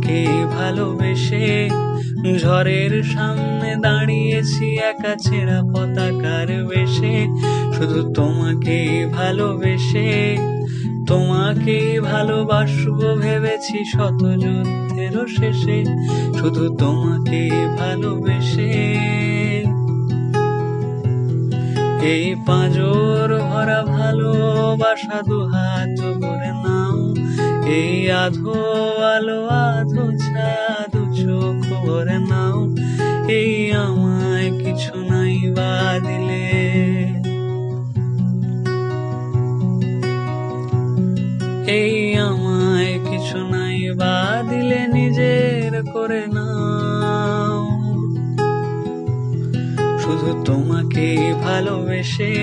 তোমাকে ভালোবেসে ঝড়ের সামনে দাঁড়িয়েছি একা ছেঁড়া পতাকার বেশে। শুধু তোমাকে ভালোবেসে, তোমাকে ভালোবাসবো ভেবেছি শত যুদ্ধেরও শেষে। শুধু তোমাকে ভালোবেসে। এই পাঁজর ভরা ভালোবাসা দুহাত করে নাও, এই আধো আলো কিছু নাই বা দিলে এই আমায় কিছু নাই বা দিলে নিজের করে নাও। শুধু তোমাকে ভালোবেসে